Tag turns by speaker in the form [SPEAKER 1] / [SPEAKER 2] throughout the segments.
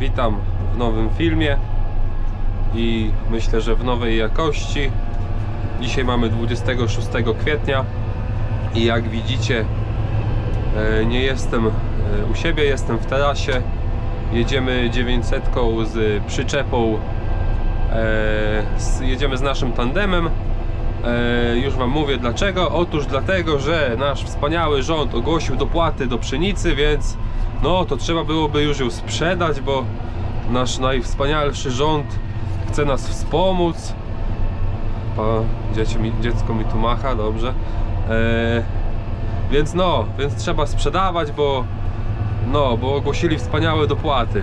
[SPEAKER 1] Witam w nowym filmie i myślę, że w nowej jakości. Dzisiaj mamy 26 kwietnia i jak widzicie e, nie jestem e, u siebie, jestem w tarasie. Jedziemy 900 z przyczepą, e, jedziemy z naszym tandemem. Już Wam mówię dlaczego. Otóż dlatego, że nasz wspaniały rząd ogłosił dopłaty do pszenicy, więc no to trzeba byłoby już ją sprzedać, bo nasz najwspanialszy rząd chce nas wspomóc. Pa, mi, dziecko mi tu macha, dobrze. E, więc no, więc trzeba sprzedawać, bo no, bo ogłosili wspaniałe dopłaty.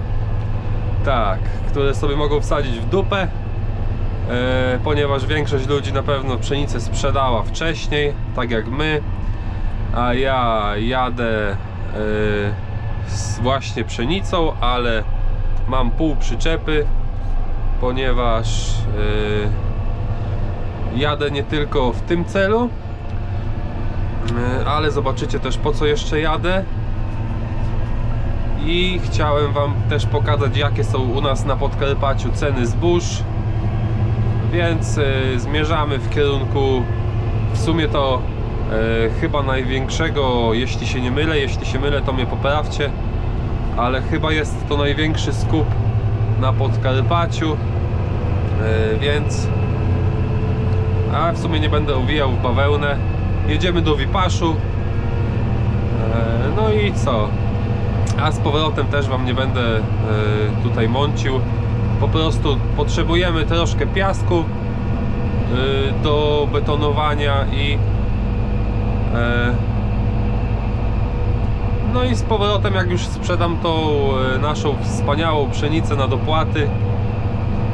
[SPEAKER 1] Tak, które sobie mogą wsadzić w dupę. E, ponieważ większość ludzi na pewno pszenicę sprzedała wcześniej, tak jak my, a ja jadę e, z właśnie pszenicą, ale mam pół przyczepy, ponieważ e, jadę nie tylko w tym celu, e, ale zobaczycie też po co jeszcze jadę. I chciałem Wam też pokazać, jakie są u nas na Podkarpaciu ceny zbóż. Więc y, zmierzamy w kierunku w sumie to chyba największego, jeśli się nie mylę, jeśli się mylę to mnie poprawcie, ale chyba jest to największy skup na Podkarpaciu, y, więc a w sumie nie będę uwijał w bawełnę. Jedziemy do Wipaszu. E, No i co? A z powrotem też Wam nie będę e, tutaj mącił. Po prostu potrzebujemy troszkę piasku e, do betonowania i e, no i z powrotem jak już sprzedam tą e, naszą wspaniałą pszenicę na dopłaty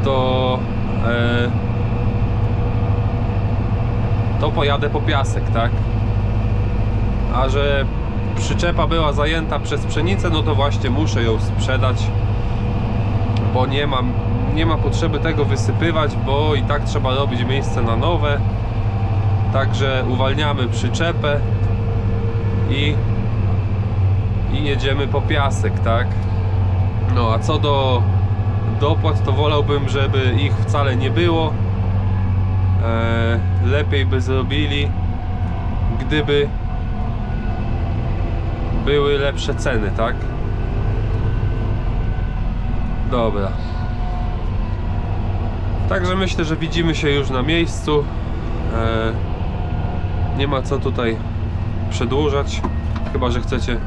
[SPEAKER 1] to e, to pojadę po piasek, tak? A że przyczepa była zajęta przez pszenicę, no to właśnie muszę ją sprzedać, bo nie mam, nie ma potrzeby tego wysypywać, bo i tak trzeba robić miejsce na nowe. Także uwalniamy przyczepę i, i jedziemy po piasek, tak? No a co do dopłat, to wolałbym, żeby ich wcale nie było. E, lepiej by zrobili, gdyby były lepsze ceny, tak? Dobra. Także myślę, że widzimy się już na miejscu. E, nie ma co tutaj przedłużać. Chyba, że chcecie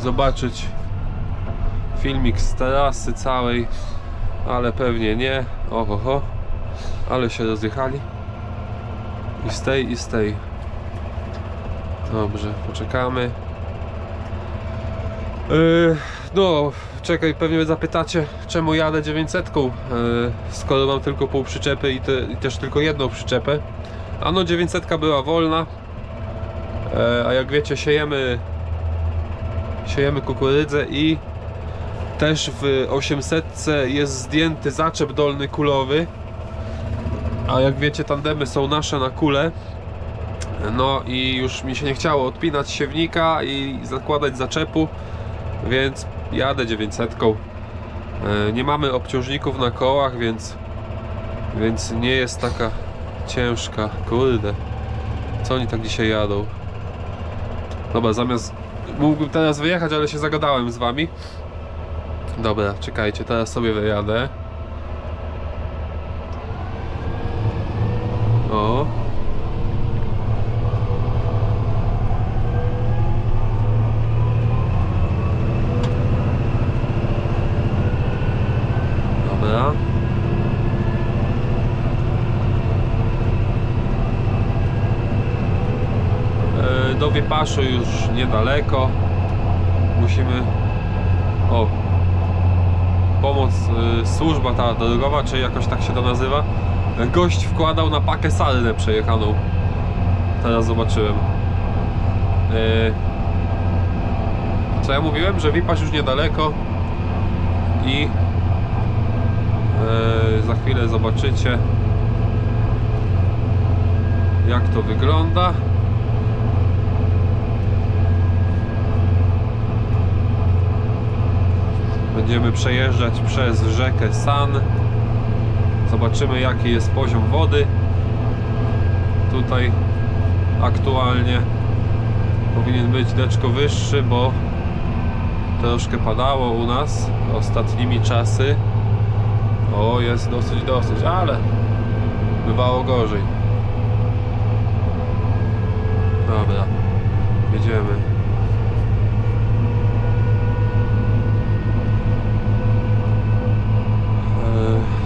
[SPEAKER 1] zobaczyć filmik z tarasy całej, ale pewnie nie. Oho, ale się rozjechali. I z tej, i z tej. Dobrze, poczekamy. Yy, no, czekaj, pewnie zapytacie, czemu jadę 900, yy, skoro mam tylko pół przyczepy i, te, i też tylko jedną przyczepę. A no 900 była wolna, yy, a jak wiecie siejemy siejemy kukurydzę i też w 800 jest zdjęty zaczep dolny kulowy. A jak wiecie tandemy są nasze na kule. No i już mi się nie chciało odpinać siewnika i zakładać zaczepu, więc jadę 900. E, Nie mamy obciążników na kołach, więc więc nie jest taka ciężka. Kurde. Co oni tak dzisiaj jadą? Dobra, zamiast mógłbym teraz wyjechać, ale się zagadałem z wami. Dobra, czekajcie, teraz sobie wyjadę. O. Dobra. E, Wiepaszu już niedaleko. Musimy... O! Pomoc, y, służba ta drogowa, czy jakoś tak się to nazywa. Gość wkładał na pakę salnę przejechaną. Teraz zobaczyłem. E, Co ja mówiłem? Że Wipasz już niedaleko. I e, za chwilę zobaczycie jak to wygląda. Będziemy przejeżdżać przez rzekę San. Zobaczymy jaki jest poziom wody. Tutaj aktualnie powinien być deczko wyższy, bo troszkę padało u nas ostatnimi czasy. O, jest dosyć, dosyć, ale bywało gorzej. Dobra, jedziemy. Eee. E,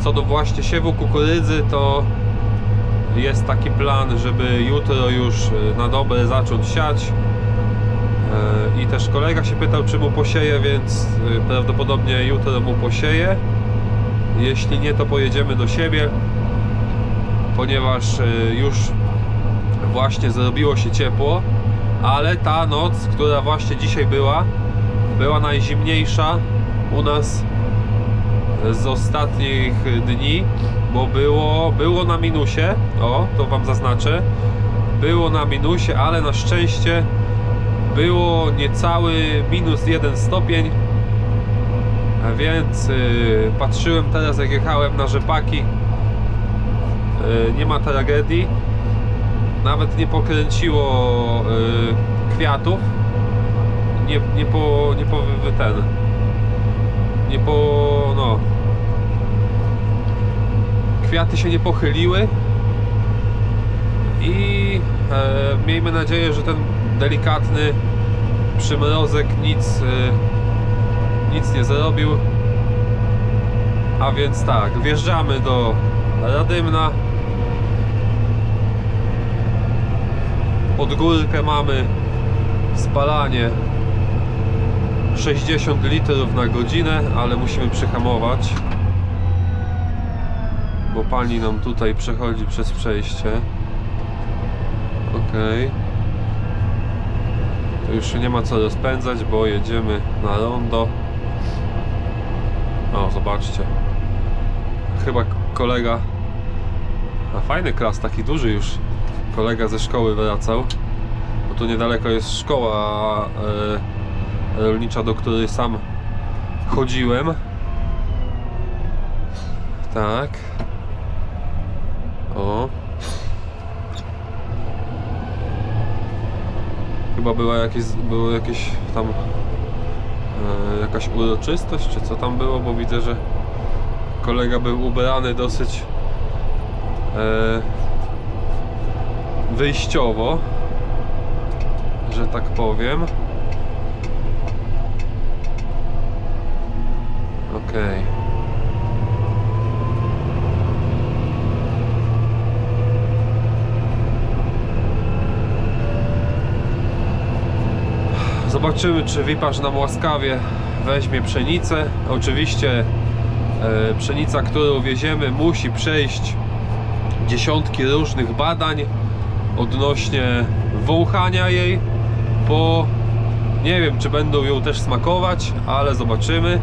[SPEAKER 1] Co do właśnie siewu kukurydzy, to jest taki plan, żeby jutro już e, na dobre zacząć siać. E, I też kolega się pytał, czy mu posieje, więc e, prawdopodobnie jutro mu posieje. Jeśli nie, to pojedziemy do siebie, ponieważ e, już właśnie zrobiło się ciepło, ale ta noc, która właśnie dzisiaj była, była najzimniejsza u nas z ostatnich dni, bo było, było na minusie, o, to Wam zaznaczę, było na minusie, ale na szczęście było niecały minus jeden stopień, więc y, patrzyłem teraz jak jechałem na rzepaki, y, nie ma tragedii, nawet nie pokręciło y, kwiatów, nie, nie po, nie po ten, nie po, no, kwiaty się nie pochyliły i e, miejmy nadzieję, że ten delikatny przymrozek nic, e, nic nie zrobił. A więc tak, wjeżdżamy do Radymna. Pod górkę mamy spalanie 60 litrów na godzinę, ale musimy przyhamować bo pani nam tutaj przechodzi przez przejście. Okej. To już nie ma co rozpędzać, bo jedziemy na rondo. O, zobaczcie. Chyba kolega. A fajny klas, taki duży już. Kolega ze szkoły wracał. Bo tu niedaleko jest szkoła e, rolnicza, do której sam chodziłem. Tak. O. Chyba była jakieś, było jakieś tam e, jakaś uroczystość, czy co tam było, bo widzę, że kolega był ubrany dosyć e, wyjściowo, że tak powiem. Okej. Zobaczymy, czy wiparz nam łaskawie weźmie pszenicę. Oczywiście e, pszenica, którą wieziemy, musi przejść dziesiątki różnych badań odnośnie wąchania jej, bo nie wiem, czy będą ją też smakować, ale zobaczymy,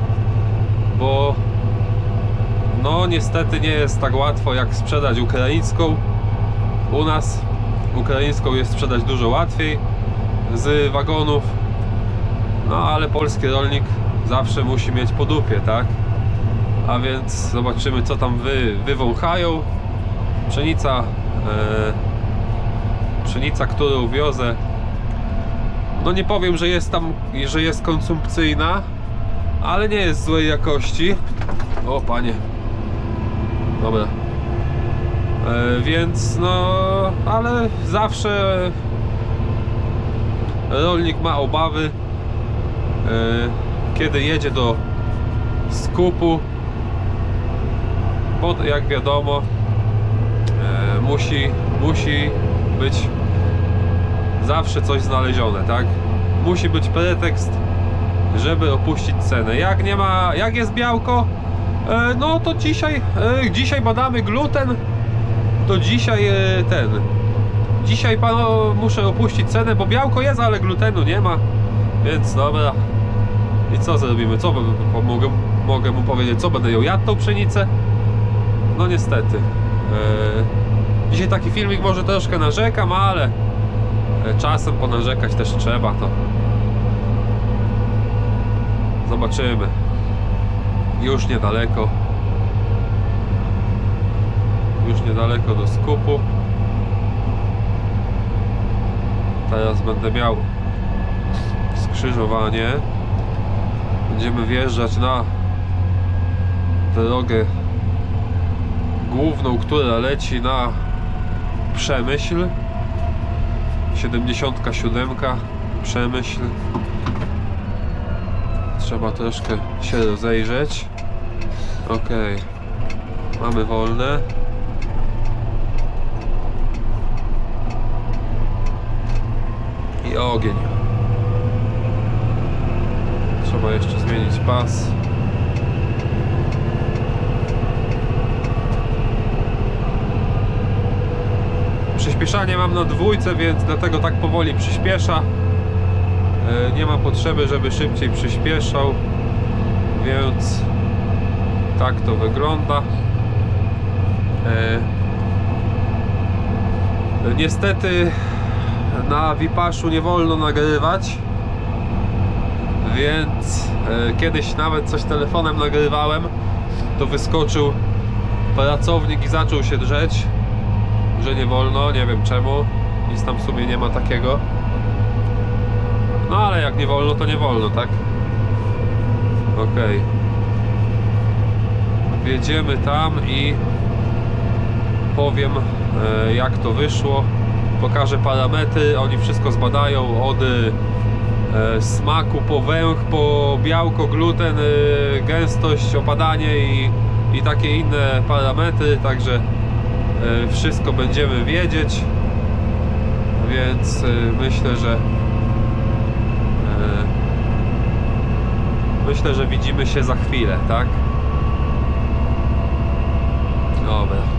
[SPEAKER 1] bo no niestety nie jest tak łatwo jak sprzedać ukraińską. U nas ukraińską jest sprzedać dużo łatwiej z wagonów. No ale polski rolnik zawsze musi mieć po dupie, tak? A więc zobaczymy co tam wy, wywąchają. Pszenica, e, pszenica, którą wiozę. No nie powiem, że jest tam, że jest konsumpcyjna, ale nie jest złej jakości. O panie. Dobra. E, więc no, ale zawsze rolnik ma obawy, kiedy jedzie do skupu, bo jak wiadomo, e, musi, musi być zawsze coś znalezione, tak? Musi być pretekst, żeby opuścić cenę. Jak nie ma, jak jest białko, e, no to dzisiaj, e, dzisiaj badamy gluten, to dzisiaj e, ten, dzisiaj panu muszę opuścić cenę, bo białko jest, ale glutenu nie ma, więc dobra. I co zrobimy? Co mogę, mogę mu powiedzieć? Co będę ją jadł tą pszenicę? No niestety. E, dzisiaj taki filmik może troszkę narzekam, ale E, Czasem ponarzekać też trzeba to. Zobaczymy. Już niedaleko. Już niedaleko do skupu. Teraz będę miał skrzyżowanie. Będziemy wjeżdżać na drogę główną, która leci na Przemyśl. 77 Przemyśl. Trzeba troszkę się rozejrzeć. Ok. Mamy wolne. I ogień. Trzeba jeszcze zmienić pas. Przyspieszanie mam na dwójce, więc dlatego tak powoli przyspiesza. E, Nie ma potrzeby, żeby szybciej przyspieszał, więc tak to wygląda. E, Niestety na Wipaszu nie wolno nagrywać, więc e, kiedyś nawet coś telefonem nagrywałem, to wyskoczył pracownik i zaczął się drzeć, że nie wolno, nie wiem czemu, nic tam w sumie nie ma takiego. No ale jak nie wolno, to nie wolno, tak? Okej. Wjedziemy tam i powiem e, jak to wyszło. Pokażę parametry, oni wszystko zbadają od smaku po węch, po białko, gluten, e, gęstość, opadanie i, i takie inne parametry, także e, wszystko będziemy wiedzieć. Więc e, myślę, że e, myślę, że widzimy się za chwilę, tak? Dobra.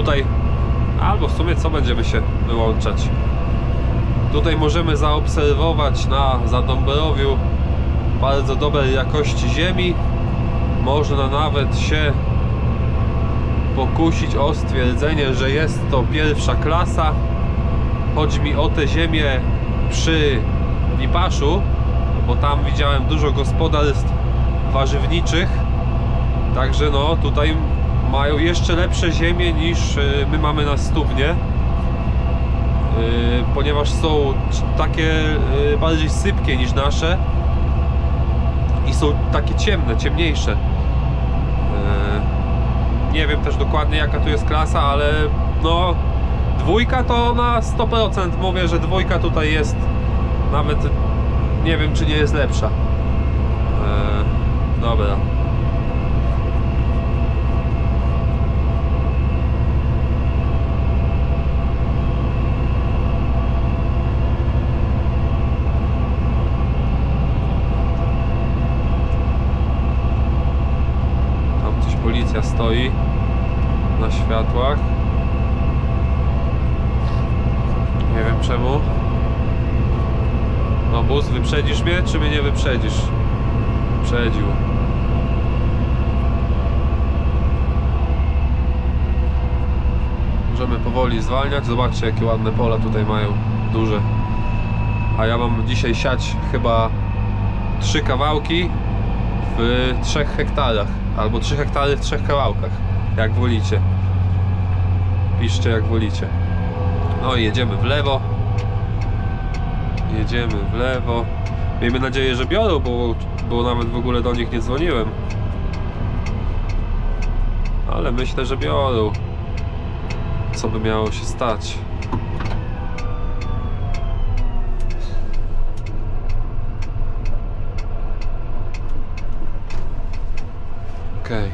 [SPEAKER 1] Tutaj, albo w sumie co będziemy się wyłączać? Tutaj możemy zaobserwować na Zadąbrowiu bardzo dobrej jakości ziemi. Można nawet się pokusić o stwierdzenie, że jest to pierwsza klasa. Chodzi mi o tę ziemię przy Wipaszu, bo tam widziałem dużo gospodarstw warzywniczych. Także no tutaj mają jeszcze lepsze ziemie niż y, my mamy na Stubnie. Y, Ponieważ są takie y, bardziej sypkie niż nasze i są takie ciemne, ciemniejsze. Nie wiem też dokładnie jaka tu jest klasa, ale no dwójka to na 100% mówię, że dwójka tutaj jest nawet nie wiem czy nie jest lepsza. Dobra. Tam gdzieś policja stoi na światłach. Nie wiem czemu. No bus, wyprzedzisz mnie, czy mnie nie wyprzedzisz? Przedził. Możemy powoli zwalniać. Zobaczcie, jakie ładne pola tutaj mają. Duże. A ja mam dzisiaj siać chyba trzy kawałki w 3 hektarach. Albo 3 hektary w trzech kawałkach. Jak wolicie. Piszcie jak wolicie. No i jedziemy w lewo. Jedziemy w lewo. Miejmy nadzieję, że biorą, bo, bo nawet w ogóle do nich nie dzwoniłem. Ale myślę, że biorą. Co by miało się stać? Okej.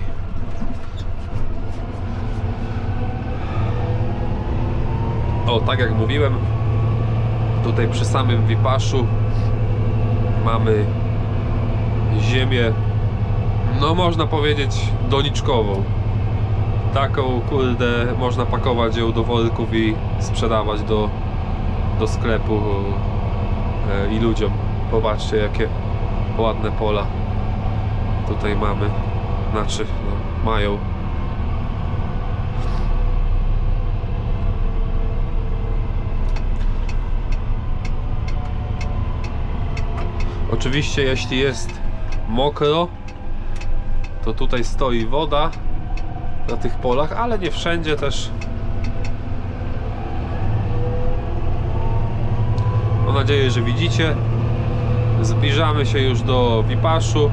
[SPEAKER 1] O, tak jak mówiłem, tutaj przy samym Wipaszu mamy ziemię, no można powiedzieć doniczkową. Taką, kurde, można pakować ją do worków i sprzedawać do, do sklepu e, i ludziom. Popatrzcie, jakie ładne pola tutaj mamy znaczy no, mają. Oczywiście jeśli jest mokro, to tutaj stoi woda na tych polach, ale nie wszędzie też. Mam nadzieję, że widzicie. Zbliżamy się już do Wipaszu.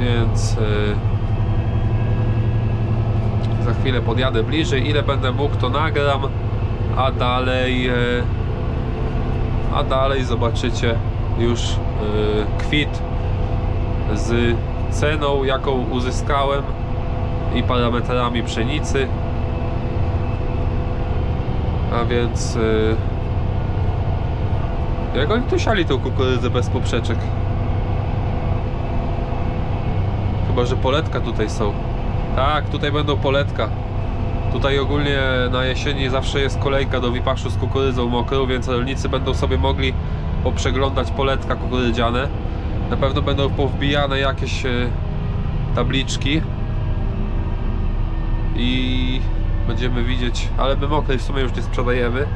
[SPEAKER 1] Więc yy, za chwilę podjadę bliżej. Ile będę mógł, to nagram. A dalej, yy, a dalej zobaczycie już yy, kwit z ceną, jaką uzyskałem i parametrami pszenicy. A więc yy, jak oni tu siali tą kukurydzę bez poprzeczek? Chyba, że poletka tutaj są. Tak, tutaj będą poletka. Tutaj ogólnie na jesieni zawsze jest kolejka do wipaszu z kukurydzą mokrą, więc rolnicy będą sobie mogli poprzeglądać poletka kukurydziane. Na pewno będą powbijane jakieś e, tabliczki i będziemy widzieć, ale my mokrej w sumie już nie sprzedajemy,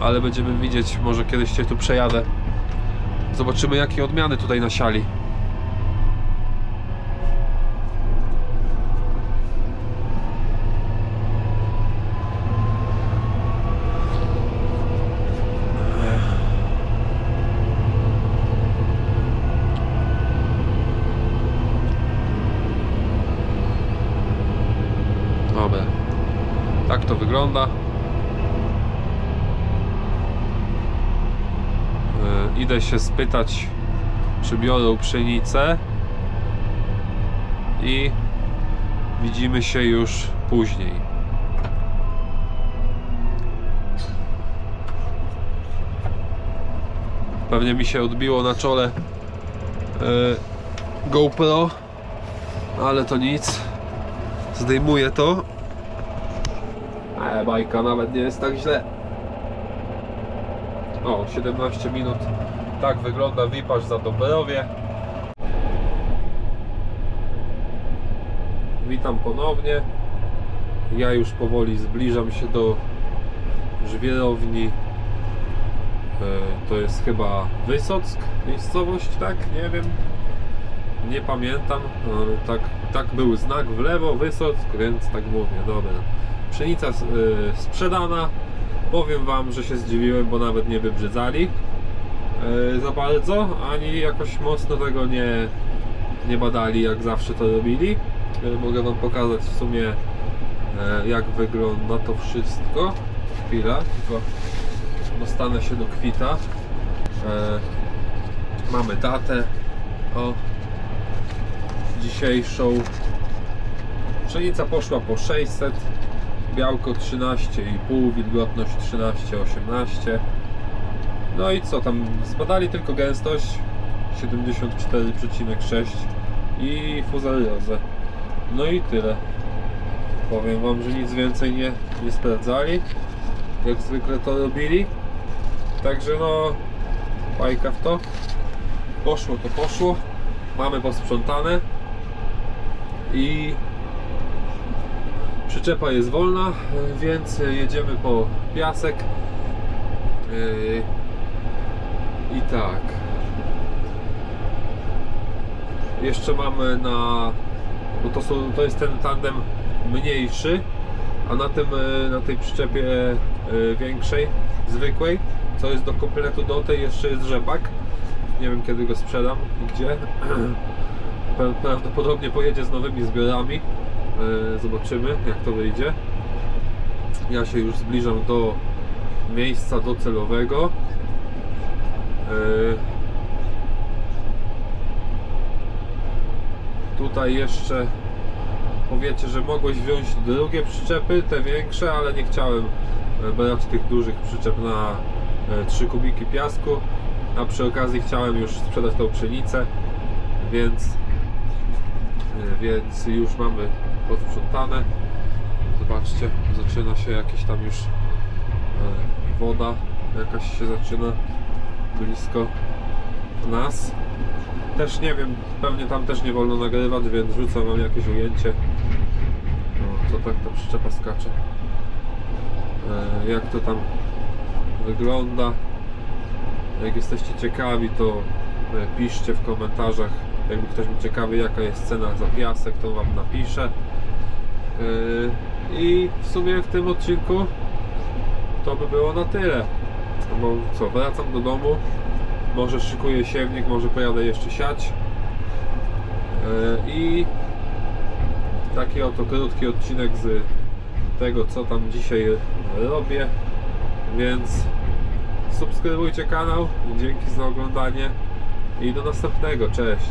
[SPEAKER 1] ale będziemy widzieć, może kiedyś się tu przejadę. Zobaczymy jakie odmiany tutaj nasiali. Dobra. Tak to wygląda. Yy, się spytać, czy biorą pszenicę. I widzimy się już później. Pewnie mi się odbiło na czole yy, GoPro, ale to nic. Zdejmuję to. Ale bajka nawet nie jest tak źle. O, 17 minut. Tak wygląda Wipasz za Dąbrowie. Witam ponownie. Ja już powoli zbliżam się do żwirowni. E, To jest chyba Wysock miejscowość, tak? Nie wiem. Nie pamiętam, tak, tak był znak w lewo, Wysock, więc tak mówię, dobra. Pszenica y, sprzedana. Powiem Wam, że się zdziwiłem, bo nawet nie wybrzydzali za bardzo, ani jakoś mocno tego nie, nie badali, jak zawsze to robili. Y, mogę Wam pokazać w sumie, y, jak wygląda to wszystko. Chwila, tylko dostanę się do kwita. Mamy datę. O, dzisiejszą. Pszenica poszła po 600, białko 13,5, wilgotność 13-18. No i co tam? Zbadali tylko gęstość 74,6 i fuzariozę. No i tyle. Powiem Wam, że nic więcej nie, nie sprawdzali. Jak zwykle to robili. Także no, bajka w to. Poszło to poszło. Mamy posprzątane i przyczepa jest wolna, więc jedziemy po piasek. Yy, I tak. Jeszcze mamy na. Bo to, są, to jest ten tandem mniejszy, a na, tym, yy, na tej przyczepie yy, większej, zwykłej, co jest do kompletu do tej, jeszcze jest rzepak. Nie wiem kiedy go sprzedam i gdzie. Pra- Prawdopodobnie pojedzie z nowymi zbiorami. E, Zobaczymy jak to wyjdzie. Ja się już zbliżam do miejsca docelowego. E, Tutaj jeszcze powiecie, że mogłeś wziąć drugie przyczepy, te większe, ale nie chciałem e, brać tych dużych przyczep na e, 3 kubiki piasku, a przy okazji chciałem już sprzedać tą pszenicę, więc e, więc już mamy posprzątane. Zobaczcie, zaczyna się jakieś tam już e, woda jakaś się zaczyna blisko nas. Też nie wiem, pewnie tam też nie wolno nagrywać, więc rzucam wam jakieś ujęcie. No, co tak ta przyczepa skacze. E, jak to tam wygląda. Jak jesteście ciekawi, to e, piszcie w komentarzach. Jakby ktoś był ciekawy, jaka jest cena za piasek, to wam napiszę. E, I w sumie w tym odcinku to by było na tyle. Bo co, wracam do domu. Może szykuję siewnik, może pojadę jeszcze siać. E, I taki oto krótki odcinek z tego, co tam dzisiaj robię. Więc subskrybujcie kanał. Dzięki za oglądanie i do następnego. Cześć.